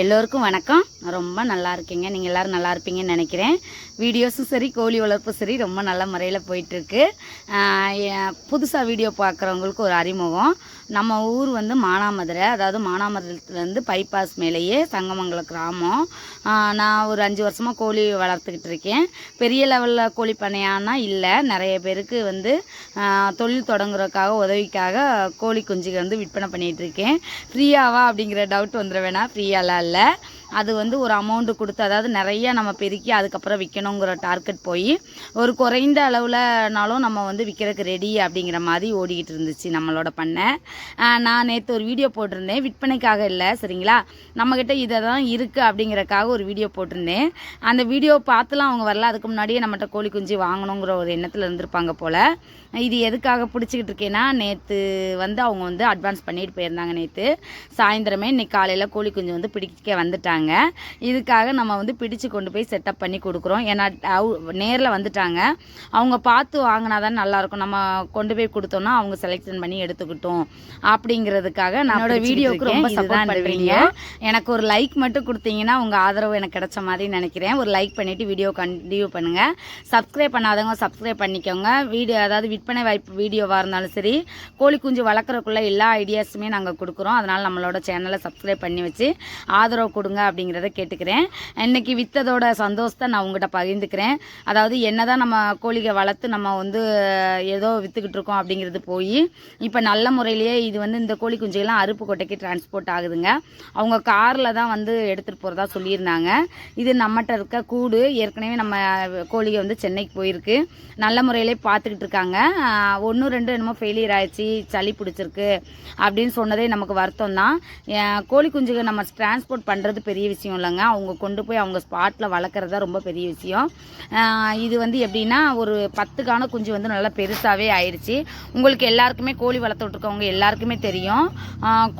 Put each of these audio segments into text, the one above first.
எல்லோருக்கும் வணக்கம். ரொம்ப நல்லா இருக்கீங்க. நீங்கள் எல்லோரும் நல்லா இருப்பீங்கன்னு நினைக்கிறேன். வீடியோஸும் சரி கோழி வளர்ப்பும் சரி ரொம்ப நல்ல முறையில் போயிட்டுருக்கு. புதுசாக வீடியோ பார்க்குறவங்களுக்கு ஒரு அறிமுகம். நம்ம ஊர் வந்து மானாமதுரை. அதாவது மானாமதுரத்துலேருந்து பைபாஸ் மேலேயே சங்கமங்கலம் கிராமம். நான் ஒரு அஞ்சு வருஷமாக கோழி வளர்த்துக்கிட்டு இருக்கேன். பெரிய லெவலில் கோழி பண்ணையானா இல்லை. நிறைய பேருக்கு வந்து தொழில் தொடங்குறதுக்காக உதவிக்காக கோழி குஞ்சுகள் வந்து விற்பனை பண்ணிகிட்டு இருக்கேன். ஃப்ரீயாவா அப்படிங்கிற டவுட் வந்துட வேணாம் ஃப்ரீயாலாம் அல்ல அது வந்து ஒரு அமௌண்ட்டு கொடுத்து அதாவது நிறைய நம்ம பெருக்கி அதுக்கப்புறம் விற்கணுங்கிற டார்கெட் போய் ஒரு குறைந்த அளவுலனாலும் நம்ம வந்து விற்கிறதுக்கு ரெடி அப்படிங்கிற மாதிரி ஓடிக்கிட்டு இருந்துச்சு நம்மளோட பண்ணை. நான் நேற்று ஒரு வீடியோ போட்டிருந்தேன். விற்பனைக்காக இல்லை சரிங்களா? நம்மக்கிட்ட இதை தான் இருக்குது அப்படிங்கிறக்காக ஒரு வீடியோ போட்டிருந்தேன். அந்த வீடியோ பார்த்துலாம் அவங்க வரல. அதுக்கு முன்னாடியே நம்மகிட்ட கோழி குஞ்சு வாங்கணுங்கிற ஒரு எண்ணத்தில் இருந்திருப்பாங்க போல். இது எதுக்காக பிடிச்சிக்கிட்டு இருக்கேன்னா நேற்று வந்து அவங்க வந்து அட்வான்ஸ் பண்ணிட்டு போயிருந்தாங்க நேற்று சாயந்தரமே இன்னைக்கு காலையில் கோழி குஞ்சு வந்து பிடிக்க வந்துட்டாங்க. இதுக்காக நம்ம வந்து பிடிச்சு கொண்டு போய் செட்டப் பண்ணி கொடுக்குறோம். ஏன்னா நேரில் வந்துட்டாங்க. அவங்க பார்த்து வாங்கினா தான் நல்லாயிருக்கும் நம்ம கொண்டு போய் கொடுத்தோம்னா அவங்க செலெக்ஷன் பண்ணி எடுத்துக்கிட்டோம். அப்படிங்கிறதுக்காக நம்மளோட வீடியோக்கு ரொம்ப சப்போர்ட் பண்ணுறீங்க எனக்கு ஒரு லைக் மட்டும் கொடுத்தீங்கன்னா உங்கள் ஆதரவு எனக்கு கிடைச்ச மாதிரி நினைக்கிறேன். ஒரு லைக் பண்ணிவிட்டு வீடியோ கண்டினியூ பண்ணுங்கள் சப்ஸ்கிரைப் பண்ணாதவங்க சப்ஸ்கிரைப் பண்ணிக்கோங்க. வீடியோ அதாவது விற்பனை வாய்ப்பு வீடியோவாக இருந்தாலும் சரி கோழி குஞ்சு வளர்க்குறக்குள்ள எல்லா ஐடியாஸுமே நாங்கள் கொடுக்குறோம். அதனால் நம்மளோட சேனலை சப்ஸ்கிரைப் பண்ணி வச்சு ஆதரவு கொடுங்க அப்படிங்கிறத கேட்டுக்கிறேன். இன்றைக்கி விற்றதோட சந்தோஷத்தை நான் உங்கள்கிட்ட பகிர்ந்துக்கிறேன். அதாவது என்னதான் நம்ம கோழிகளை வளர்த்து நம்ம வந்து ஏதோ விற்றுக்கிட்டு இருக்கோம் அப்படிங்கிறது போய் இப்போ நல்ல முறையிலேயே இது வந்து இந்த கோழி குஞ்சுகள்லாம் அருப்பு கொட்டைக்கு டிரான்ஸ்போர்ட் ஆகுதுங்க. அவங்க காரில் தான் வந்து எடுத்துகிட்டு போகிறதா சொல்லியிருந்தாங்க. இது நம்மகிட்ட இருக்க கூடு ஏற்கனவே நம்ம கோழிகை வந்து சென்னைக்கு போயிருக்கு. நல்ல முறையிலே பார்த்துக்கிட்டு இருக்காங்க. ஒன்று ரெண்டு என்னமோ ஃபெயிலியர் ஆயிடுச்சு சளி பிடிச்சிருக்கு அப்படின்னு சொன்னதே நமக்கு வருத்தம் தான் கோழி குஞ்சுகள் நம்ம டிரான்ஸ்போர்ட் பண்ணுறது பெரிய விஷயம் இல்லைங்க. அவங்க கொண்டு போய் அவங்க ஸ்பாட்டில் வளர்க்குறது தான் ரொம்ப பெரிய விஷயம். இது வந்து எப்படின்னா ஒரு பத்துக்கான குஞ்சு வந்து நல்லா பெருசாகவே ஆயிடுச்சு. உங்களுக்கு எல்லாருக்குமே கோழி வளர்த்துட்ருக்கவங்க எல்லாருக்குமே தெரியும்.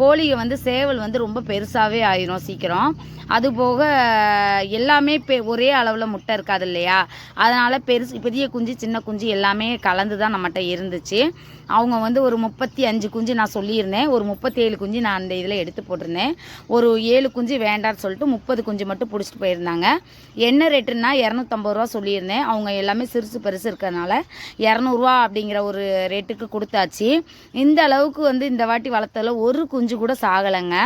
கோழியை வந்து சேவல் வந்து ரொம்ப பெருசாகவே ஆயிரும் சீக்கிரம். அது போக எல்லாமே பெ ஒரே அளவில் முட்டை இருக்காது இல்லையா? அதனால் பெருசு பெரிய குஞ்சு சின்ன குஞ்சு எல்லாமே கலந்து தான் நம்மகிட்ட இருந்துச்சு. அவங்க வந்து ஒரு முப்பத்தி அஞ்சு குஞ்சு நான் சொல்லியிருந்தேன். ஒரு முப்பத்தேழு குஞ்சு நான் அந்த இதில் எடுத்து போட்டிருந்தேன். ஒரு ஏழு குஞ்சு வேண்டாம் சொல்லிட்டு முப்பது குஞ்சு மட்டும் பிடிச்சிட்டு போயிருந்தாங்க. என்ன ரேட்டுன்னா இரநூத்தம்பது ரூபா சொல்லியிருந்தேன். அவங்க எல்லாமே சிறுசு பெருசு இருக்கிறதுனால இரநூறுவா அப்படிங்கிற ஒரு ரேட்டுக்கு கொடுத்தாச்சு. இந்த அளவுக்கு வந்து இந்த வாட்டி வளர்த்ததில் ஒரு குஞ்சு கூட சாகலைங்க.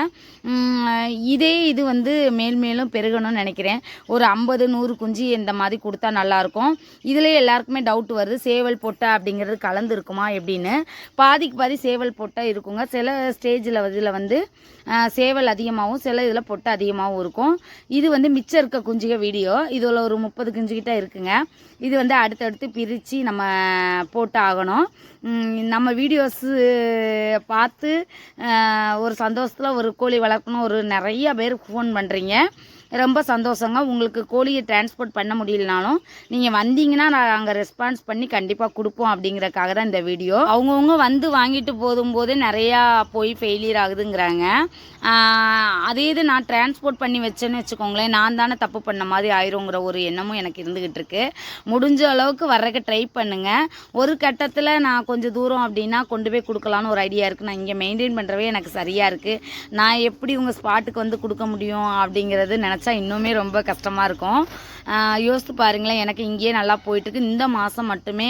இதே இது வந்து மேல் மேலும் பெருகணும்னு நினைக்கிறேன். ஒரு ஐம்பது நூறு குஞ்சு இந்த மாதிரி கொடுத்தா நல்லாயிருக்கும். இதில் எல்லாருக்குமே டவுட் வருது. சேவல் பொட்டை அப்படிங்கிறது கலந்து இருக்குமா எப்படின்னு. பாதிக்கு பாதி சேவல் பொட்டை இருக்குங்க. சில ஸ்டேஜில் இதில் வந்து சேவல் அதிகமாகவும் சில இதில் பொட்டை அதிகமாகவும் இருக்கும். இது வந்து மிச்சம் இருக்க குஞ்சுக வீடியோ. இதில் ஒரு முப்பது குஞ்சுக்கிட்ட இருக்குங்க. இது வந்து அடுத்தடுத்து பிரித்து நம்ம போட்டு ஆகணும் நம்ம வீடியோஸு பார்த்து ஒரு சந்தோஷத்தில் ஒரு கோழி வளர்க்கணும். ஒரு நிறைய பேர் ஃபோன் பண்ணுறீங்க ரொம்ப சந்தோஷங்க. உங்களுக்கு கோழியை டிரான்ஸ்போர்ட் பண்ண முடியலனாலும் நீங்கள் வந்தீங்கன்னா நான் அங்கே ரெஸ்பான்ஸ் பண்ணி கண்டிப்பாக கொடுப்போம் அப்படிங்கிறக்காக தான் இந்த வீடியோ அவங்கவுங்க வந்து வாங்கிட்டு போதும் போதே நிறையா போய் ஃபெயிலியர் ஆகுதுங்கிறாங்க. அதே இது நான் டிரான்ஸ்போர்ட் பண்ணி வச்சேன்னு வச்சுக்கோங்களேன் நான் தானே தப்பு பண்ண மாதிரி ஆயிருங்கிற ஒரு எண்ணமும் எனக்கு இருந்துகிட்டு இருக்கு. முடிஞ்ச அளவுக்கு வர்றதுக்கு ட்ரை பண்ணுங்கள் ஒரு கட்டத்தில் நான் கொஞ்சம் தூரம் அப்படின்னா கொண்டு போய் கொடுக்கலான்னு ஒரு ஐடியா இருக்குது நான் இங்கே மெயின்டைன் பண்ணுறவே எனக்கு சரியாக இருக்குது நான் எப்படி உங்கள் ஸ்பாட்டுக்கு வந்து கொடுக்க முடியும் அப்படிங்கிறது நினச்சி இன்னுமே ரொம்ப கஷ்டமாக இருக்கும். யோசித்து பாருங்களேன் எனக்கு இங்கேயே நல்லா போயிட்டுருக்கு. இந்த மாதம் மட்டுமே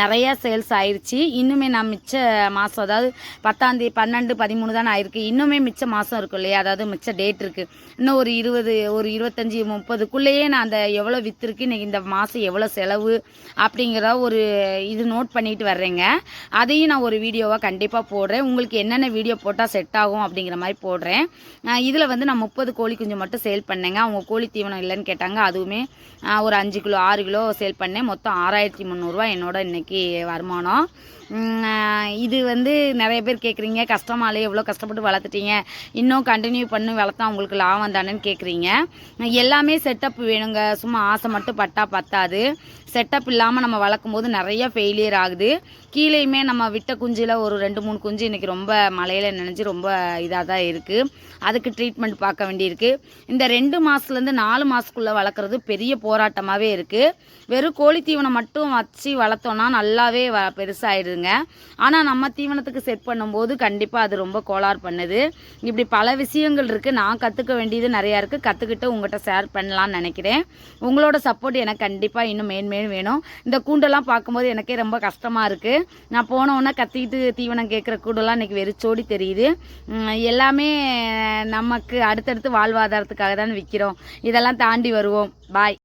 நிறையா சேல்ஸ் ஆயிடுச்சு இன்னுமே நான் மிச்ச மாதம் அதாவது பத்தாந்தேதி பன்னெண்டு பதிமூணு தானே ஆயிருக்கு. இன்னுமே மிச்ச மாதம் இருக்கும் இல்லையா? அதாவது மிச்ச டேட் இருக்குது இன்னும் ஒரு இருபது ஒரு இருபத்தஞ்சி முப்பதுக்குள்ளேயே நான் அந்த எவ்வளோ விற்றுருக்கு இன்றைக்கி இந்த மாதம் எவ்வளோ செலவு அப்படிங்கிற ஒரு இது நோட் பண்ணிட்டு வர்றேங்க. அதையும் நான் ஒரு வீடியோவாக கண்டிப்பாக போடுறேன். உங்களுக்கு என்னென்ன வீடியோ போட்டால் செட் ஆகும் அப்படிங்கிற மாதிரி போடுறேன். இதில் வந்து நான் முப்பது கோழி குஞ்சு மட்டும் சேல் பண்ணேங்க. அவங்க கோழி தீவனம் இல்லைன்னு கேட்டாங்க. அதுவுமே ஒரு அஞ்சு கிலோ ஆறு கிலோ சேல் பண்ணேன். மொத்தம் ஆறாயிரத்தி முந்நூறுரூவா என்னோட இன்னைக்கு வருமானம். இது வந்து நிறைய பேர் கேட்குறீங்க. கஷ்டமாலே எவ்வளோ கஷ்டப்பட்டு வளர்த்துட்டீங்க? இன்னும் கண்டினியூ பண்ணி வளர்த்தா உங்களுக்கு லாபம் தானேன்னு கேட்குறீங்க. எல்லாமே செட்டப் வேணுங்க. சும்மா ஆசை மட்டும் பட்டா பத்தாது. செட்டப் இல்லாமல் நம்ம வளர்க்கும் போது நிறைய ஃபெயிலியர் ஆகுது. கீழேயுமே நம்ம விட்ட குஞ்சில் ஒரு ரெண்டு மூணு குஞ்சு இன்றைக்கி ரொம்ப மழையில் நினைஞ்சு ரொம்ப இதாக தான் இருக்குது அதுக்கு ட்ரீட்மெண்ட் பார்க்க வேண்டியிருக்கு. இந்த ரெண்டு ரெண்டு மாதத்துலேருந்து நாலு மாதத்துக்குள்ளே வளர்க்குறது பெரிய போராட்டமாகவே இருக்குது வெறும் கோழி தீவனம் மட்டும் வச்சு வளர்த்தோன்னா நல்லாவே வ பெருசாகிடுதுங்க ஆனால் நம்ம தீவனத்துக்கு செட் பண்ணும்போது கண்டிப்பாக அது ரொம்ப கோளாறு பண்ணுது. இப்படி பல விஷயங்கள் இருக்குது நான் கற்றுக்க வேண்டியது நிறையா இருக்குது கற்றுக்கிட்டு உங்கள்கிட்ட ஷேர் பண்ணலான்னு நினைக்கிறேன். உங்களோட சப்போர்ட் எனக்கு கண்டிப்பாக இன்னும் மேன்மேலும் வேணும். இந்த கூண்டெல்லாம் பார்க்கும்போது எனக்கே ரொம்ப கஷ்டமாக இருக்குது நான் போன கத்திக்கிட்டு தீவனம் கேட்குற கூடெல்லாம் இன்றைக்கி வெறிச்சோடி தெரியுது. எல்லாமே நமக்கு அடுத்தடுத்து வாழ்வாதாரத்துக்காக தான் விற்கிறோம் இதெல்லாம் தாண்டி வருவோம். பாய்